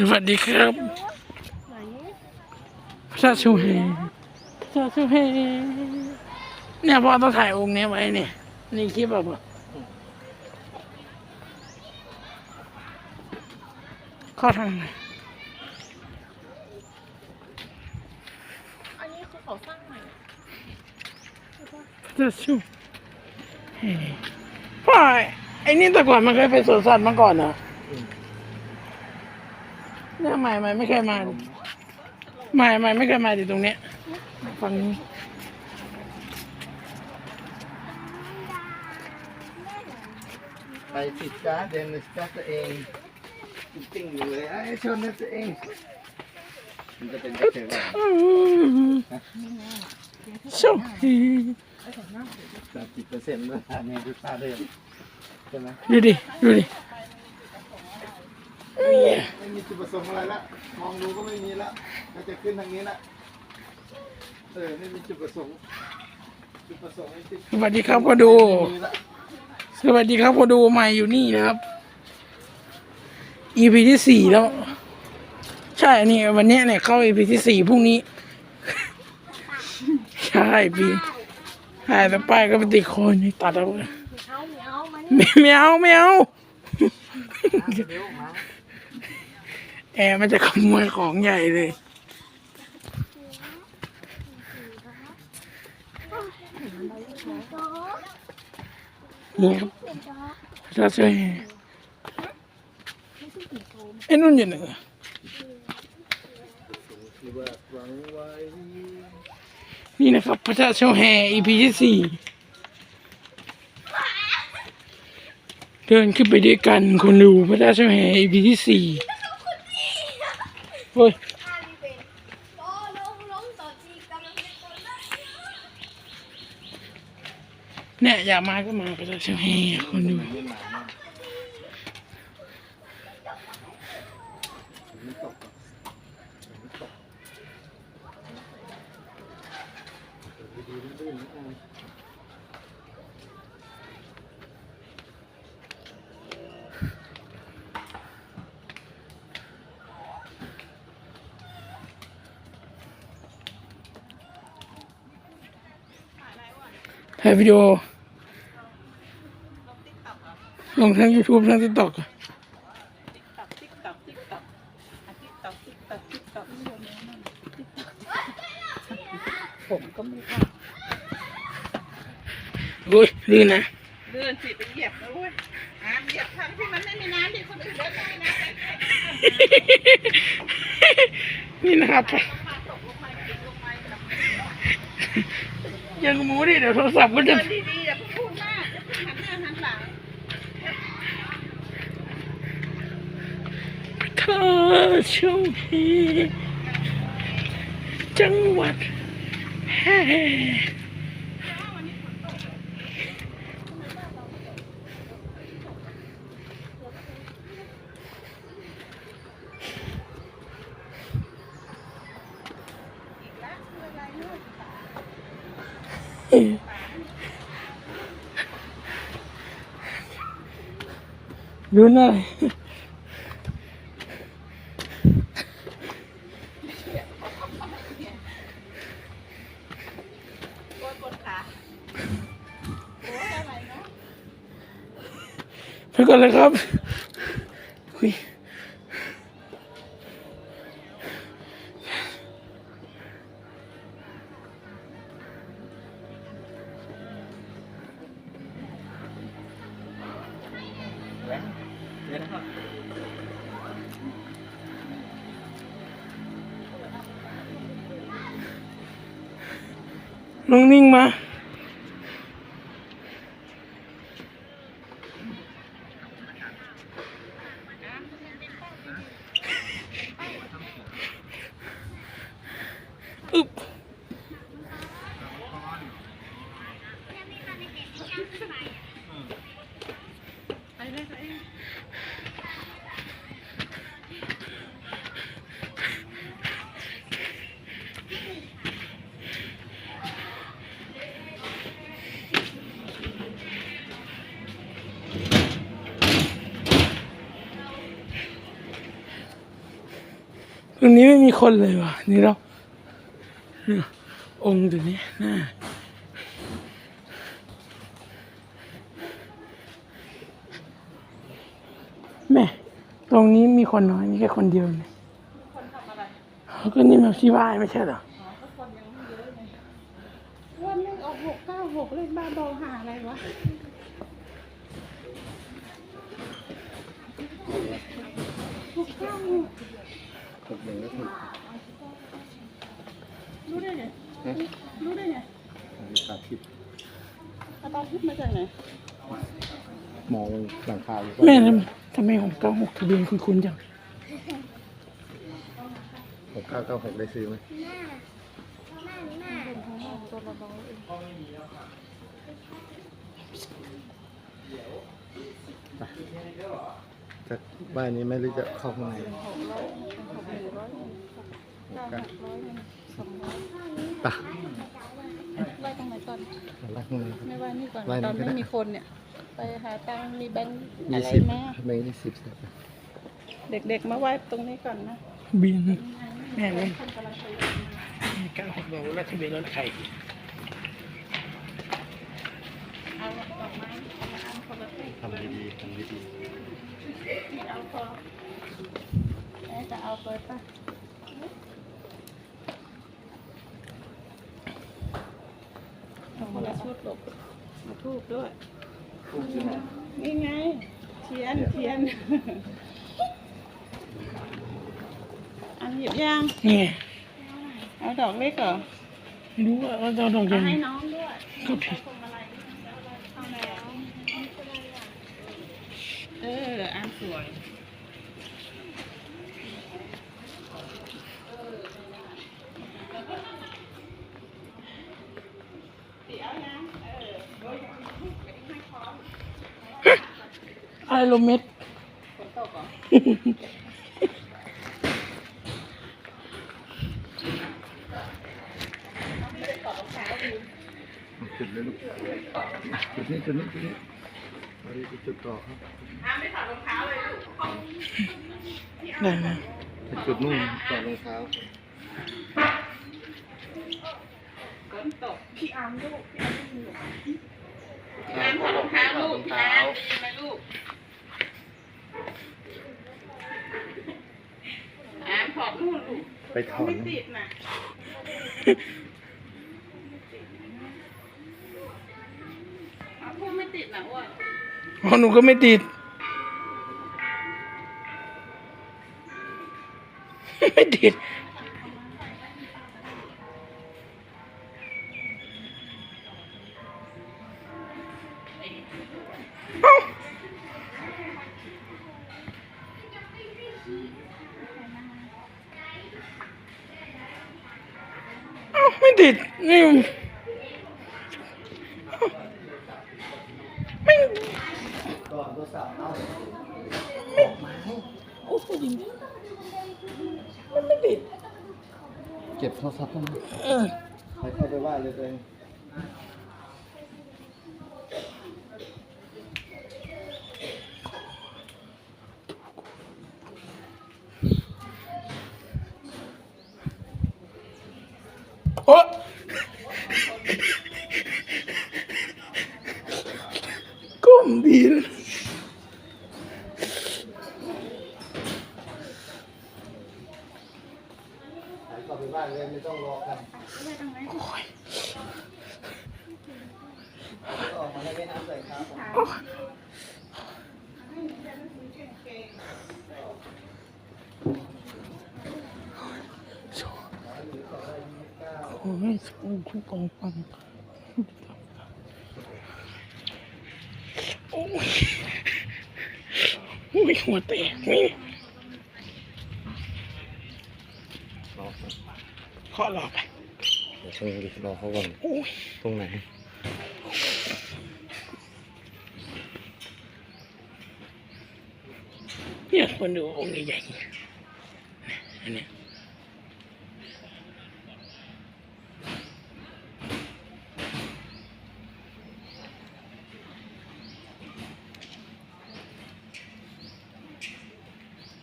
สวัสดีครับไหนพระชูเฮพระชูเฮเนี่ยพ่อต้องถ่ายองค์เนี้ยไว้เนี่ยนี่คลิปแบบว่าเข้าทางไหนอันนี้คือเขาสร้างใหม่พระชูเฮพ่อไอ้นี่แต่ก่อนมันเคยเป็นสวนสัตว์มาก่อนเหรอ เนี่ยใหม่ใหม่ไม่เคยมาดิใหม่ใหม่ไม่เคยมาดิตรงเนี้ยฝั่งนี้ไปติดการ์ดเดินการ์ดตัวเองติ้งอยู่เลยไอ้ชนนั่นตัวเองมันจะเป็นกระเทยว่าชูเฮสามสิบเปอร์เซ็นต์เมื่อทานเนี่ยดูค่าเดิมใช่ไหมดูดิดูดิ ไม่มีจุดประสงค์อะไรละมองดูก็ไม่มีละก็จะขึ้นทางนี้ละเออไม่มีจุดประสงค์จุดประสงค์ไม่ติดสวัสดีครับพอดูมีละสวัสดีครับพอดูใหม่อยู่นี่นะครับ EP ที่สี่แล้ว ใช่อันนี้วันเนี้ยเนี่ยเข้า EP ที่สี่พรุ่งนี้ ใช่ปีใช่แต่ป้ายก็ไปติดโคนนี่ตัดเอาเลยเอาเหมียวมันไม่ไม่เอาไม่เอา แอร์มันจะขโมยของใหญ่เลย นี่ครับเราช่วยไอ้นุ่นอยู่ไหนนี่นะครับพระเจ้าเชาแห่ EP ที่สี่ เดินขึ้นไปด้วยกันคนดูพระเจ้าเชาแห่ EP ที่สี่เฮ้ยโอ้ลงลงต่อจีกำลังเนี่ยอยากมาก็มาพระเจ้าเชาแห่คนดู ไม่หมายมากมันตกอะมันตกดีๆลื่นๆนะ ถ่ายวิดีโอ ลงทั้ง YouTube ทั้ง TikTok อะผมก็ไม่พลาดอุ้ยลื่นนะเดินสิไปเหยียบนะเว้ยอะเหยียบทางที่มันไม่มีน้ำที่คนอื่นเดินได้นะ นี่นะครับ ยังหมูดิเดี๋ยวโทรศัพท์มันจะเดินดีๆอย่าเพิ่งพูดมากหันหน้าหันหลังเธอช่วงนี้จังหวัดแห่ ดูหน่อยโกนกดขาไปก่อนเลยครับ ตรงนี้ไม่มีคนเลยว่ะ นี่เราเนี่ยองค์ตัวนี้หน้าแม่ ตรงนี้มีคนน้อย มีแค่คนเดียวเนี่ยคนทำอะไรเขาก็นี่มาที่บ้านไม่ใช่เหรออ๋อก็คนยังไม่เยอะไงวันหนึงออกหกเก้าหกเลขบ้าบอหาอะไรวะหกเก้าหก หกหนึ่งก็ถูกรู้ได้ไงนะรู้ได้ไงอันนี้ตัดทิศเอาตาทิพย์มาจากไหนมองหลังคาอยู่แม่ทำทำไมของเก้าหกทะเบียนคุณคุณจังหกเก้าเก้าหกได้ซื้อไหมหน้าหน้าหน้า จากบ้านนี้ไม่รู้จะเข้าข้างในหกเก้าปะไว้ตรงไหนก่อนมาล่างข้างในไม่ไหว้นี่ก่อนตอนไม่มีคนเนี่ย ไปหาตังมีแบงค์อะยี่ไรสิบไหมแบงค์ยี่สิบเด็กๆมาไหว้ตรงนี้ก่อนนะบินแม่เลยเก้าหกบอกว่าทะเบียนรถใคร เอาดอกไม้เอามาอันคนละที่ ทำดีๆทำดี ที่เอาพอแม่จะ เอาไปปะเอามาละชุดหลบมาทูบด้วยๆพูดที่ไหนนี่ไง เทียน เทียน อันหยิบย่างนี่ไงเอาดอกเล็กเหรอไม่รู้ว่าเราจะเอาดอกเอายังไงให้น้องด้วยก็ผิด เอาแล้ว เออ อันสวย อะไรโลเม็ดฝนตกเหรอจุดเลยลูกจุดนี้จุดนี้จุดนี้อันนี้จุดต่อครับอ้าไม่ถอดรองเท้าเลยลูกได้ไหมเป็นจุดนู่นต่อรองเท้าฝนตกพี่อามลูกพี่อามไม่มีหรอพี่อามถอดรองเท้าลูกพี่อามด้ยินไหมลูกอามถอด นู่นลูกไปถอน ไม่ติดนะเอาพูดไม่ติดนะอ้วนอ๋อหนูก็ไม่ติด ไม่ติด ไม่ติดนี่ไม่ก่อนตัวสาวเอาโอ้โหจริงมันไม่ติดเก็บโทรศัพท์เข้ามาเออใครเข้าไปว่าเลยตัวเอง โอ้ก้มดีนะ ใครเข้าไปบ้าน เลยไม่ต้องรอกันออกมาให้แม่น้ำใส่ครับโอ้ยโอ้ยทุกกองฟังโอ้ยโอ้ยหัวแตกนี่ รอครับ เคาะหลอกไปเดี๋ยวต้องดิรอเขาก่อนโอ้ยตรงไหนเนี่ยคนดูองค์ใหญ่ๆเนี่ยอันเนี้ย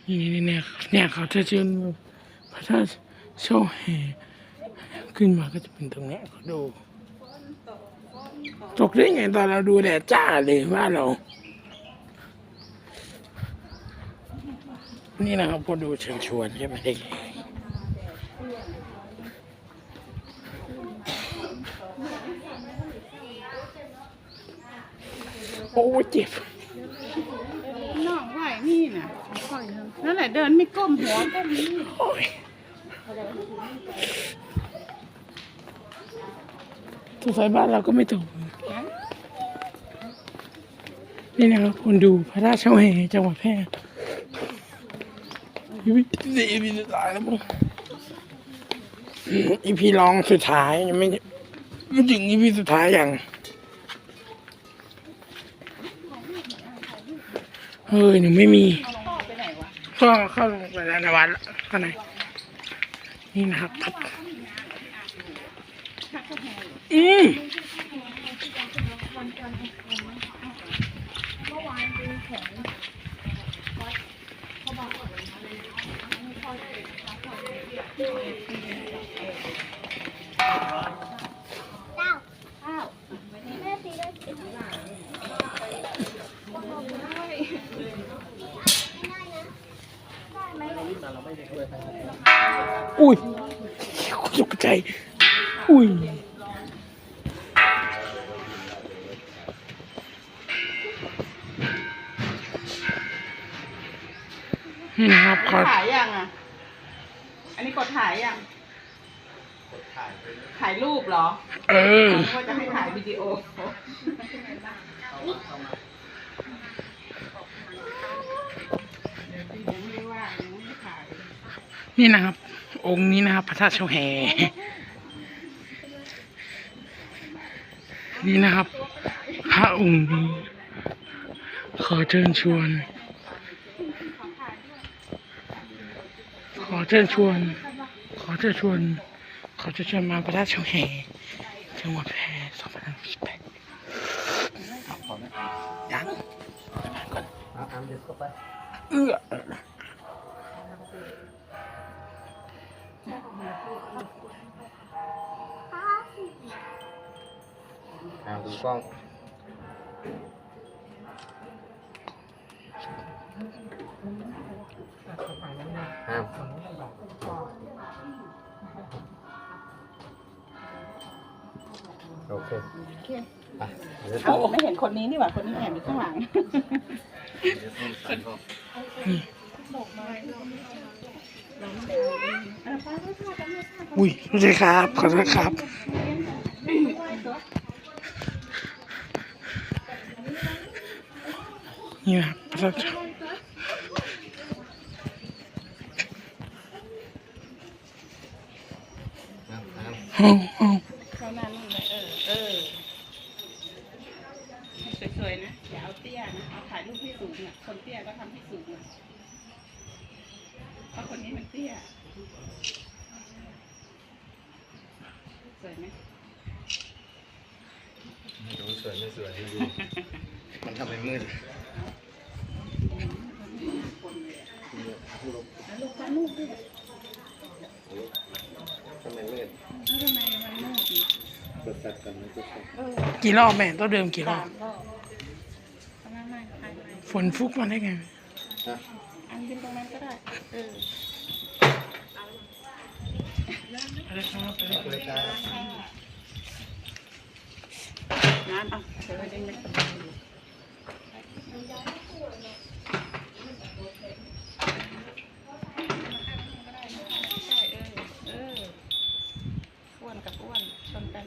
นี่นี่เนี่ยเนี่ยเขาจะเชิญระธาตุเช่าแห่ ขึ้นมาก็จะเป็นตรงนี้ยขอดูตกได้ไงตอนเราดูแดดจ้าเลยว่าเรา นี่นะครับพอดูเชิญชวนใช่ไหมเด็กโอ้เจ็บน้องไหวนี่นะนั่นแหละเดินไม่ก้มหัวก้มนี่ สงสัยบ้านเราก็ไม่ตกนี่นะครับคนดูพระราชเช่าแห่จังหวัดแพร่อีพีสุดท้ายแล้วมั้งอีพีลองสุดท้ายยังไม่ไม่ถึงอีพีสุดท้ายอย่างเฮ้ยหนูไม่มีพ่อไปไหนวะก็เข้าลงไปแล้วในวัดข้างในนี่นะครับ พั นี่นะครับ องค์นี้นะครับพระธาตุเช่าแห่นี่นะครับ พระองค์นี้ขอเชิญชวน ขอเชิญชวน ขอเชิญชวน ขอเชิญชวนมาพระธาตุเช่าแห่จังหวัดแพร่สองพันห้าร้อยสิบแปดยังก่อนเออ กล้องอามโอเคไปเดี๋ยวเอาไม่เห็นคนนี้นี่หว่าคนนี้แอบอยู่ข้างหลัง อุ้ยรู้เลยครับ ขอโทษครับ นี่นะครับพระธาตุอามอามห้องห้องเขานั่นนู่นเลยเออเออสวยๆนะอย่าเอาเตี้ยนะเอาถ่ายรูปที่สูงอะคนเตี้ยก็ทำที่สูงอะเพราะคนนี้มันเตี้ยสวยไหมไม่รู้สวยไม่สวยไม่รู้มันทำให้มืด แล้วลูกก็ลูกด้วยทำไมมืดแล้วทำไมมันมืดอีกกดสัดกันนะกดสัดเออกี่รอบแม่ต้องเดิมกี่รอสาบมรอบเอามาไม่ไม่ไม่ฝนฟุกมาได้ไง นะอันยืนตรงนั้นก็ได้ เอออะไรครับบริกาน้ำเอาเดี๋ยวดึงไปใช่เออ เออ อ้วนกับอ้วนชนกัน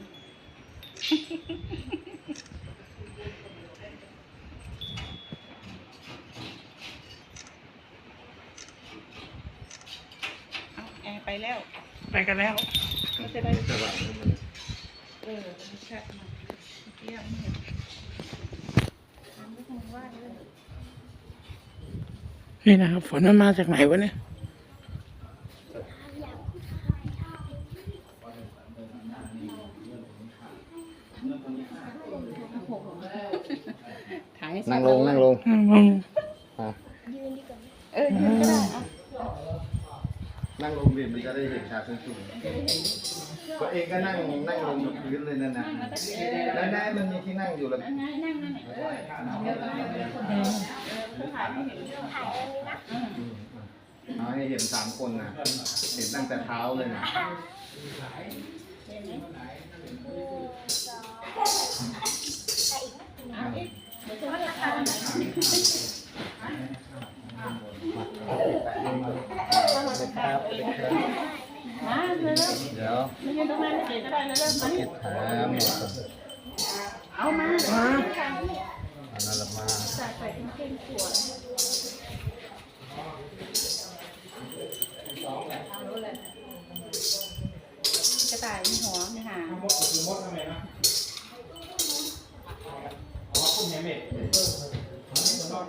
เอา แอร์ไปแล้ว ไปกันแล้ว ก็จะได้ สว่างมืดเออไม่ใช่มาเมื่อกี้ยังไม่เห็นยังไม่คงว่าเลยนี่นะครับฝนมันมาจากไหนวะเนี่ย ถ่ายให้ชัดนั่งลงนั่งลง อืม นเลยนั่นนะแล้วนั่นมันมีที่นั่งอยู่แล้วนั่งนั่งนั่งนั่งเออเดี๋ยวต้องให้เดี๋ยวคนเดียวเออถ่ายไม่เห็นเรื่องถ่ายเลยนะเอาให้เห็นสามคนนะเห็นตั้งแต่เท้าเลยนะมาเลยเริ่มเดี๋ยวไม่ยืนตรงนั้นเดี๋ยวก็ได้เลยเริ่มมานี่ถามหมดเอามามาอันนั้นละมาใส่ใส่เกงสวยกระต่ายมีหัวมีหาง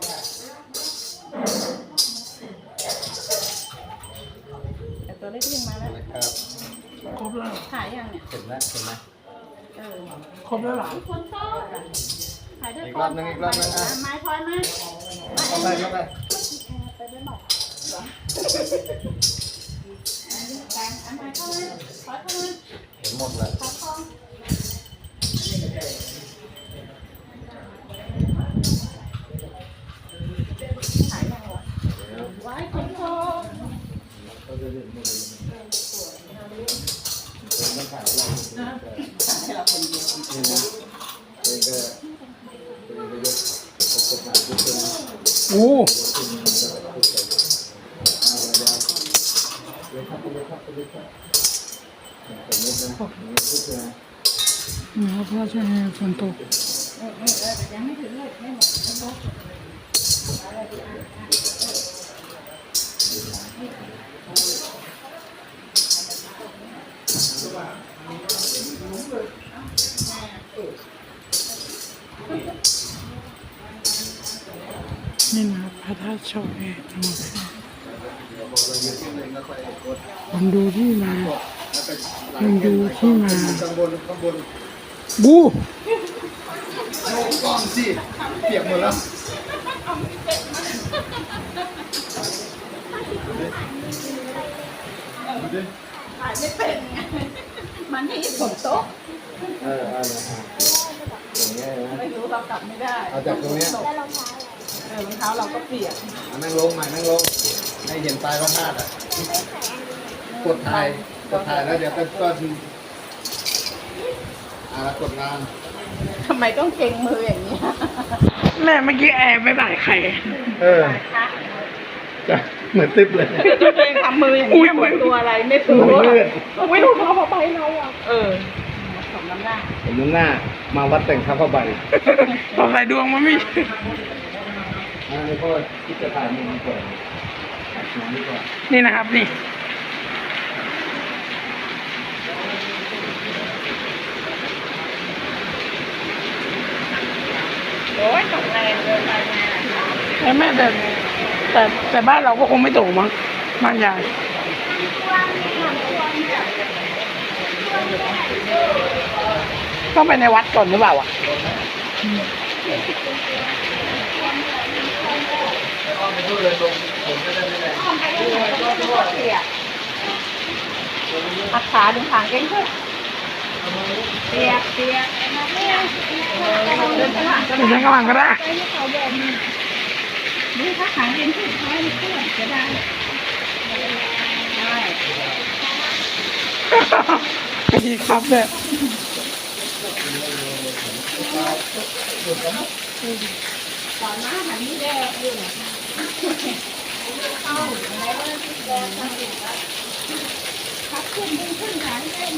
แต่ ตัวเล็กยังมาแล้ว นะครับครบแล้วถ่ายยังเนี่ยเห็นไหมเห็นไหมเออครบแล้วเหรอคนชอบถ่ายด้วยอีกรอบนึงอีกรอบนึงอะ ไม้พลอยมาเข้าไปเข้าไปไปด้วยบอกเหรออันอันไม้เข้ามาพลอยเข้ามาเห็นหมดเลยขอทอง ก็จะเห็นหมดเลยเป็นต้องถ่ายเราถ่ายเราคนเดียวนี่นะเองก็โอ้ขึ้นมันจะขึ้นไปเอาระยะเลยครับเลยครับเลยครับสมมตินะสมมติพูดนะนะครับเพราะช่วงนี้ฝนตกยัง ไม่ถึงเลยไม่หมดไม่หมดนี่นะครับพระธาตุช่อแอทั้งหมดเดี๋ยวพอเรายืนที่หนึ่งก็ค่อยกดผมดูที่มาแล้วไปผมดูที่มาข้างบนข้างบนบูโน้กล้องสิเปียกหมดแล้ว ถ่ายไม่เป็นไงมันนี่ฝนตกเออเอาละฮะอย่างเงี้ยนะไม่รู้เรากลับไม่ได้เอาจากตรงเนี้ยเออรองเท้าเราก็เปียกเอานั่งลงใหม่นั่งลงให้เห็นปลายพระธาตุอะกดถ่ายกดถ่ายแล้วเดี๋ยวก็ก็อ่ากดงานทำไมต้องเก่งมืออย่างนี้ยแม่เมื่อกี้แอร์ไม่บ่ายใคร เออจะ เหมือนติ๊บเลย ตัวเองทำมืออย่างนี้ยเหมือนตัวอะไรไม่รู้มือมืดไม่รู้เขาไปเราอะเออสมน้ำหน้าผมมุ่งหน้า มาวัดแต่งข้าวผ้าใบต่อใส่ดวงมันไม่อันนี้ก็คิดจะถ่ายมุมก่อนถ่ายมุมนี้ก่อนนี่นะครับ นี่ โอ้ยตกแรงเลยไปมาแต่แม่แต่ แต่แต่บ้านเราก็คงไม่ตกมั้งบ้านยายต้องไปในวัดก่อนหรือเปล่าอะไม่พูดเลยลงผมจะได้ไม่ได้เปียกอักขาดึงหางเก่งขึ้นเปียกเปียกเดินข้างหลังก็เดี๋ ด้นี่ถ้าหางเก่งขึ้นท้ายเพื่อนจะได้ได้ดีครับเนี่ยตอนน้าหันนี่แดงอยู่เอาอะไรก็แดงมาสิครับขึ้นดึงขึ้นหางเก่ง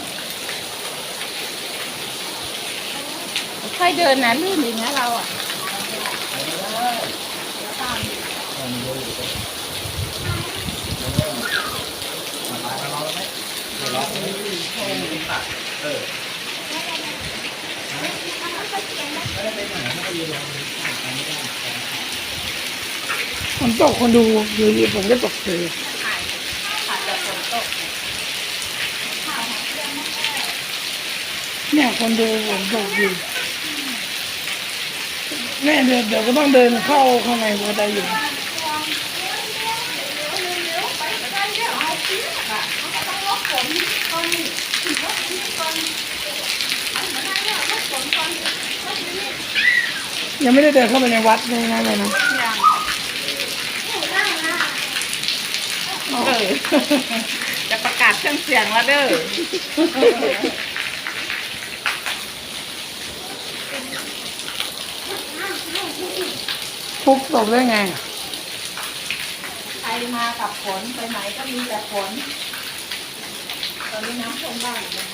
ค่อยเดินนะลื่นอย่างเงี้ยเราอะ ฝนตกคนดูอยู่ดีผมก็ตกเลยอาจจะฝนตกเนี่ยคนดูผมตกอยู่แม่เดี๋ยวเดี๋ยวก็ต้องเดินเข้าข้างในวัดได้อยู่ เอะมันก็ต้องลดฝนก่อนนี่ลดนี่ก่อนอันนั้นเนี่ยลดฝนก่อนลดนี่ ยังไม่ได้เดินเข้าไปในวัดเลยนะเลยนะอย่างเออจะประกาศเครื่องเสียงแล้วเด้อฟุกตกได้ไงใครมากับฝนไปไหนก็มีแต่ฝนตอนนี้น้ำท่วมบ้านเลย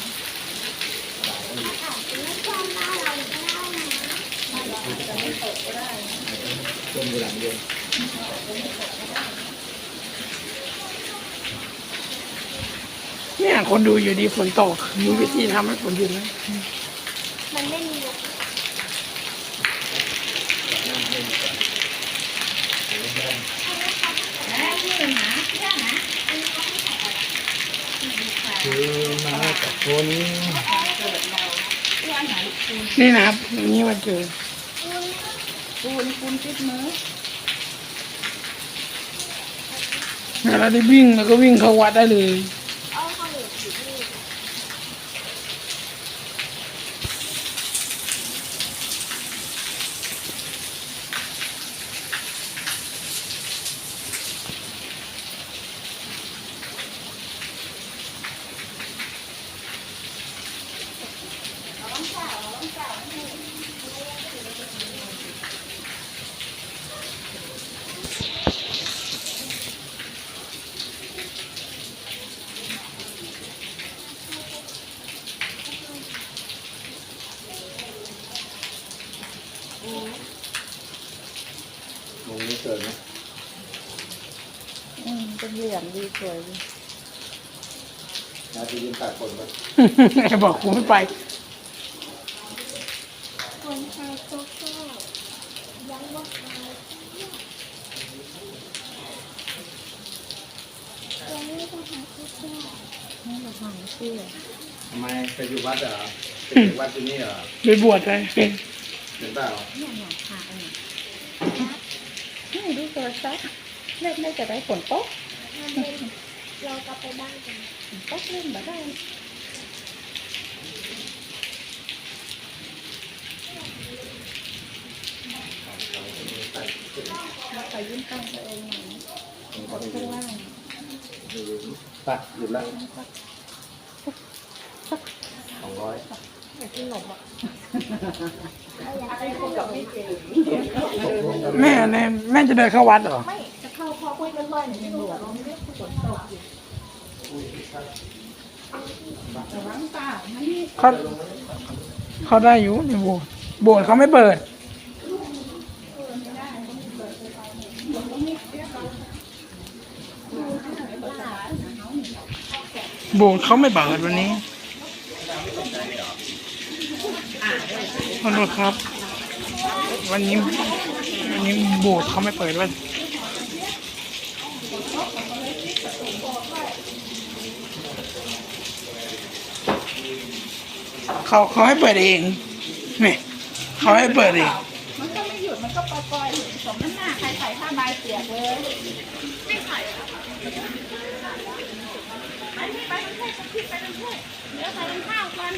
ต้นอยู่หลังเดียวเนี่ยคนดูอยู่ดีฝนตกมีวิธีทำให้ฝนหยุดไหมมันไม่มีคือมากับคนนี่นะครับอย่างนี้มันเกิด ปูนปูนติดมือเนี่ยเราได้วิ่งแล้วก็วิ่งเข้าวัดได้เลย เอาข้าวเหนียวผิดนี่ มงนี้เกิดไหม อืม เป็นเหลี่ยมดีสวยนาทียืนตากฝนไปบอกกูไม่ไป คนไทยโกโก้ยังว่าไทยยังไม่ต้องหาโกโก้นี่เราทำเสื้อทำไมไปอยู่วัดเหรอไปอยู่วัดที่นี่เหรอไปบวชเลยเห็นเปล่าเนี่ยหนังคาเนี่ยนี่ดูโทรศัพท์เล่นได้จะได้ฝนตกมันเป็น เรากลับไปบ้านกันฝนตกเล่นแบบได้เราไปยื่นตั้งตัวเองหน่อยกดข้างล่างไปหยุดละสองร้อยอยากกินขนมอะเราอยากไอ้คนกับพี่เก๋แม่แม่แม่จะเดินเข้าวัดเหรอไม่จะเข้าพอคุ ยกันบ่อยเนี่ยยังหลมไม่ได้ฝนตกอยู่แต่ว่าตาไม่นี่เขาเขาได้อยู่ในโบสถ์โบสถ์เขาไม่เปิด โบสถ์เขาไม่เปิดวันนี้ขอโทษครับ วันนี้วันนี้โบสถ์เขาไม่เปิดวัน เขาเขาให้เปิดเองนี่เขาให้เปิดเอง มันก็ไม่หยุด มันก็ปล่อยๆสมน้ำหน้า ใครใส่ผ้าใบเปียกเลย ไม่ใส่ไปนี่ไปเป็นเพื่อนคิดไปเป็นเพื่อนเดี๋ยวใส่เป็นข้าวก่อน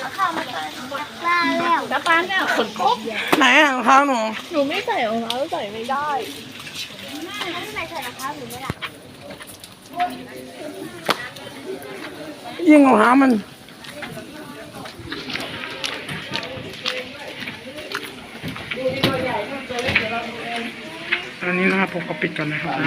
เอาข้าวมาใส่หมดบ้านแล้วกระปานเนี่ยขนครบไหนอะรองเท้าหนู หนูไม่ใส่รองเท้าใส่ไม่ได้ไม่ ใส่รองเท้าหนูไม่ล่ะยิงเอาหามันอันนี้นะครับผมก็ปิดก่อนนะครับ